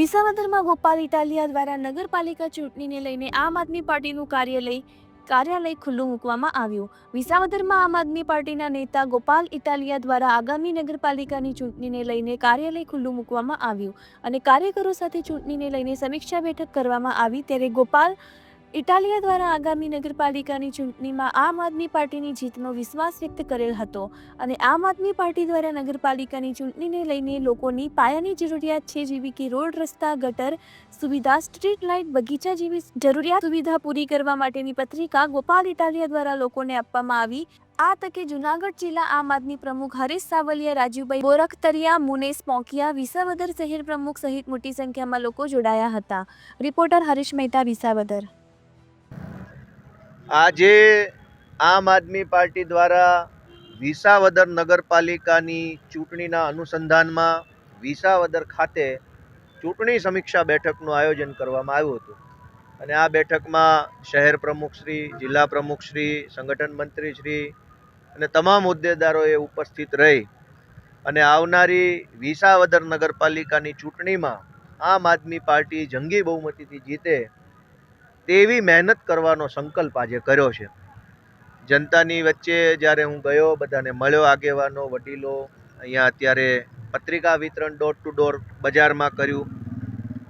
વિસાવદરમાં ગોપાલ ઇટાલિયા દ્વારા નગરપાલિકા ચૂંટણીને લઈને આમ આદમી પાર્ટીનું કાર્યાલય કાર્યાલય ખુલ્લું મૂકવામાં આવ્યું. વિસાવદરમાં આમ આદમી પાર્ટીના નેતા ગોપાલ ઇટાલિયા દ્વારા આગામી નગરપાલિકાની ચૂંટણીને લઈને કાર્યાલય ખુલ્લું મૂકવામાં આવ્યું અને કાર્યકરો સાથે ચૂંટણીને લઈને સમીક્ષા બેઠક કરવામાં આવી. ત્યારે ગોપાલ ઇટાલિયા દ્વારા આગામી નગરપાલિકાની ચૂંટણીમાં આમ આદમી પાર્ટીની જીતનો વિશ્વાસ વ્યક્ત કરેલ હતો અને આમ આદમી પાર્ટી દ્વારા નગરપાલિકાની ચૂંટણીને લઈને લોકોની પાયાની જરૂરિયાત છે જેવી કે રોડ, રસ્તા, ગટર સુવિધા, સ્ટ્રીટ લાઇટ, બગીચા જેવી જરૂરિયાત સુવિધા પૂરી કરવા માટેની પત્રિકા ગોપાલ ઇટાલિયા દ્વારા લોકોને આપવામાં આવી. આ તકે જુનાગઢ જિલ્લા આમ આદમી પ્રમુખ હરીશ સાવલિયા, રાજુભાઈ બોરખતરિયા મુનેશ પોંકિયા, વિસાવદર શહેર પ્રમુખ સહિત મોટી સંખ્યામાં લોકો જોડાયા હતા. રિપોર્ટર હરીશ મહેતા, વિસાવદર. આજે આમ આદમી પાર્ટી દ્વારા વિસાવદર નગરપાલિકાની ચૂંટણીના અનુસંધાનમાં વિસાવદર ખાતે ચૂંટણી સમીક્ષા બેઠકનું આયોજન કરવામાં આવ્યું હતું. અને આ બેઠકમાં શહેર પ્રમુખશ્રી જિલ્લા પ્રમુખશ્રી સંગઠન મંત્રીશ્રી અને તમામ હોદ્દેદારોએ ઉપસ્થિત રહી અને આવનારી વિસાવદર નગરપાલિકાની ચૂંટણીમાં આમ આદમી પાર્ટી જંગી બહુમતીથી જીતે તેવી મહેનત કરવાનો સંકલ્પ આજે કર્યો છે. જનતાની વચ્ચે જ્યારે હું ગયો, બધાને મળ્યો આગેવાનો, વડીલો, અહીંયા અત્યારે પત્રિકા વિતરણ ડોર ટુ ડોર બજારમાં કર્યું.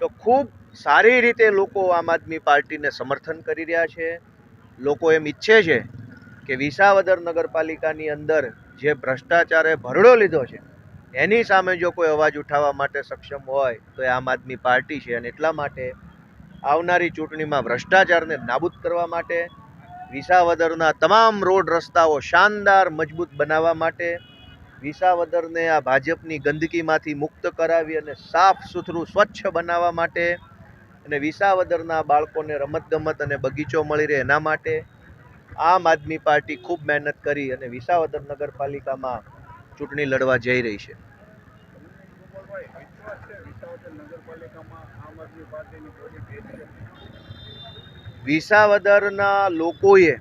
તો ખૂબ સારી રીતે લોકો આમ આદમી પાર્ટીને સમર્થન કરી રહ્યા છે. લોકો એમ ઈચ્છે છે કે વિસાવદર નગરપાલિકાની અંદર જે ભ્રષ્ટાચારે ભરડો લીધો છે, એની સામે જો કોઈ અવાજ ઉઠાવવા માટે સક્ષમ હોય, તો એ આમ આદમી પાર્ટી છે અને એટલા માટે આવનારી ચૂંટણીમાં ભ્રષ્ટાચારને નાબૂદ કરવા માટે, વિસાવદરના તમામ રોડ રસ્તાઓ શાનદાર, મજબૂત બનાવવા માટે, વિસાવદરને આ ભાજપની ગંદકીમાંથી મુક્ત કરાવી અને સાફ સુથરું સ્વચ્છ બનાવવા માટે અને વિસાવદરના બાળકોને રમતગમત અને બગીચો મળી રહે એના માટે આમ આદમી પાર્ટી ખૂબ મહેનત કરી અને વિસાવદર નગરપાલિકામાં ચૂંટણી લડવા જઈ રહી છે. વિસાવદરના લોકોએ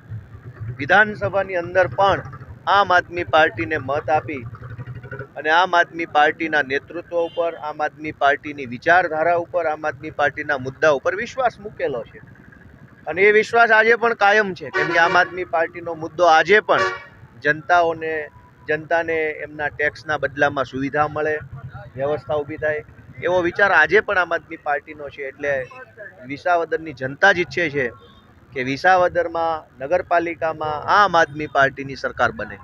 વિધાનસભાની અંદર પણ આમ આદમી પાર્ટીને મત આપી અને આમ આદમી પાર્ટીના નેતૃત્વ ઉપર, આમ આદમી પાર્ટીની વિચારધારા ઉપર, આમ આદમી પાર્ટીના મુદ્દા ઉપર વિશ્વાસ મૂકેલો છે. અને એ વિશ્વાસ આજે પણ કાયમ છે, કેમ કે આમ આદમી પાર્ટીનો મુદ્દો આજે પણ જનતાઓને, જનતાને એમના ટેક્સના બદલામાં સુવિધા મળે, વ્યવસ્થા ઊભી થાય એવો વિચાર આજે પણ આમ આદમી પાર્ટીનો છે, એટલે વિસાવદરની જનતા જ ઈચ્છે છે કે વિસાવદરમાં, નગરપાલિકામાં આમ આદમી પાર્ટીની સરકાર બને.